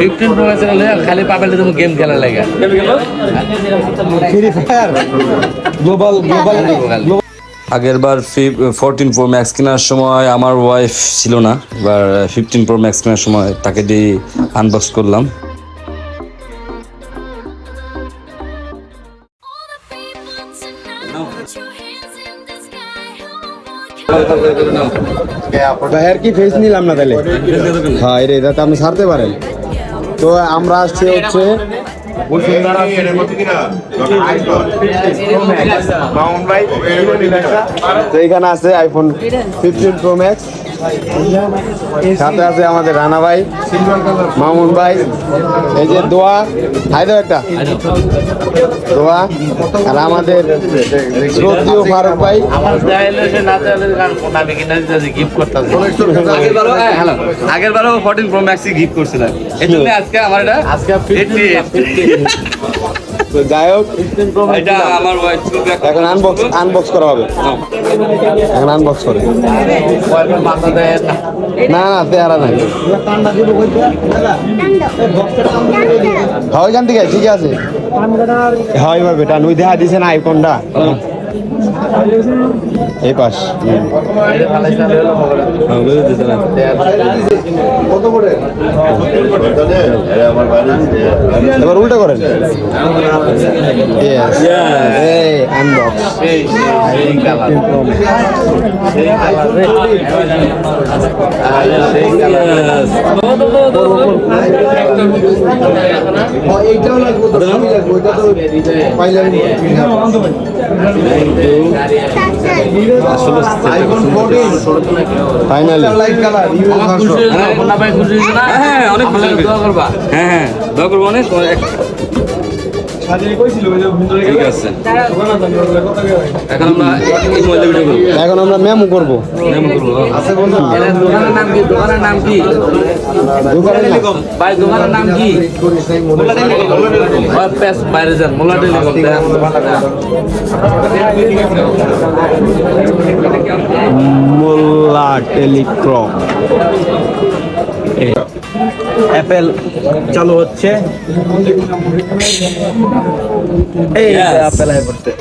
Fifteen pro হলে খালি তুমি গেম খেলার লাগে। ফ্রি ফায়ার গ্লোবাল গ্লোবাল আগের বার ফোরটিন প্রো ম্যাক্স কেনার সময় আমার ওয়াইফ ছিল না। এবার ফিফটিন প্রো ম্যাক্স কেনার সময় তাকে দিয়ে আনবক্স করলাম। ভাইয়ের কি ফেস নিলাম না তাহলে? হ্যাঁ রে এটা তো আপনি ছাড়তে পারেন। তো আমরা আসছি হচ্ছে তো এখানে আছে আইফোন ফিফটিন প্রো ম্যাক্স সাথে আছে আমাদের রানা ভাই মামুন ভাই এই যে দোয়া হাই দাও একটা। দোয়া আর আমাদের শ্রদ্ধীয় ফারুক ভাই। আগের বারও ফোরটিন প্রো ম্যাক্সই গিফট করছিলাম। এই জন্য আজকে আমার এটা আজকে তো যাই হোক এটা আমার এখন আনবক্স আনবক্স করা হবে। এখন আনবক্স করে। না না তেহারা নাই। হয় এখান থেকে ঠিক আছে হয় ভাবে টান ওই দেখা দিছে না আইফোনটা এই পাশ এবার উল্টো করেন। Yes. এই আনবক্স এই এই কালার সেই কালার রে সেই কালার ফাইনালি মুন্না ভাই খুশি হয়েছে হ্যাঁ অনেক খুশি হয়েছে। দোয়া করবা হ্যাঁ হ্যাঁ দোয়া করব অনেক এখন আমরা মেমো করব। মেমো করব আছে বন্ধু। এদের দোকানের নাম কি? দোকানের নাম কি? ভাই দোকানের নাম কি? বাইরে যান। মোল্লা টেলিকম মোল্লা টেলিক্রম অ্যাপেল চালু হচ্ছে এই Yes. অ্যাপেল আই পড়ছে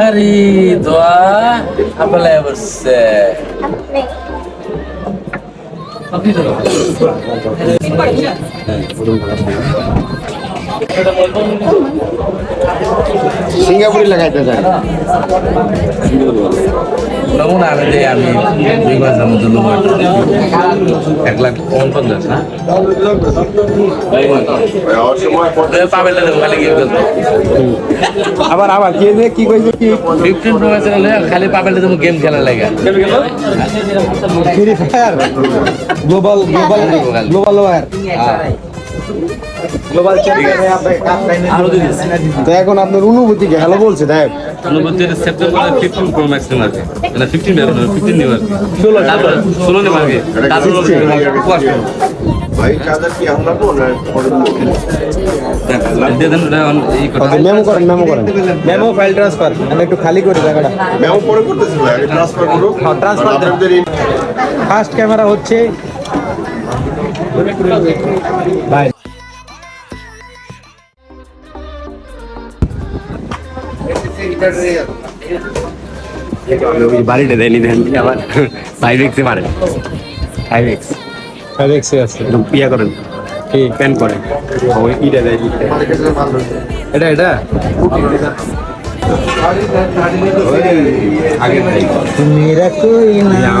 আরে দোয়া আপেল বসছে সিঙ্গাপুরি লাগাইতে চাই। নমুনা আমি দেই আমি দুই মাসের মধ্যে লোক এক লাখ পঞ্চাশ না খালি গিয়ে আবার আবার কি যে কি কইছে কি? ফিফটিন প্রো ম্যাক্স হলে খালি পাবেন তুমি গেম লাগে। Free fire global global global war global আরও তো এখন আপনার অনুভূতি কি? হ্যালো বলছে দেখ। অনুভূতি সেপ্টেম্বরে ফিফটিন প্রো ম্যাক্স নেওয়ার না ফিফটিন নেওয়ার ফিফটিন নেওয়ার ষোলো ষোলো নেওয়ার আগে। তারপর ভাই চার্জার কি আমরা তো না? দিয়ে দেন ওটা on- ই করে। মেমো করেন মেমো করেন। মেমো ফাইল ট্রান্সফার আমি একটু খালি করি জায়গাটা। মেমো পরে করতেছি ভাই আগে ট্রান্সফার করো transfer দেন। আপনাদের এই ফার্স্ট ক্যামেরা হচ্ছে ভাই বাড়িটা দেয়নি দেন আবার ফাইভ এক্সে মারেন ফাইভ এক্স ফাইভ এক্স আছে ইয়া করেন। কি? প্যান করেন। ওই ইটা দেয় এটা এটা? আগে দেয় মেরা কই না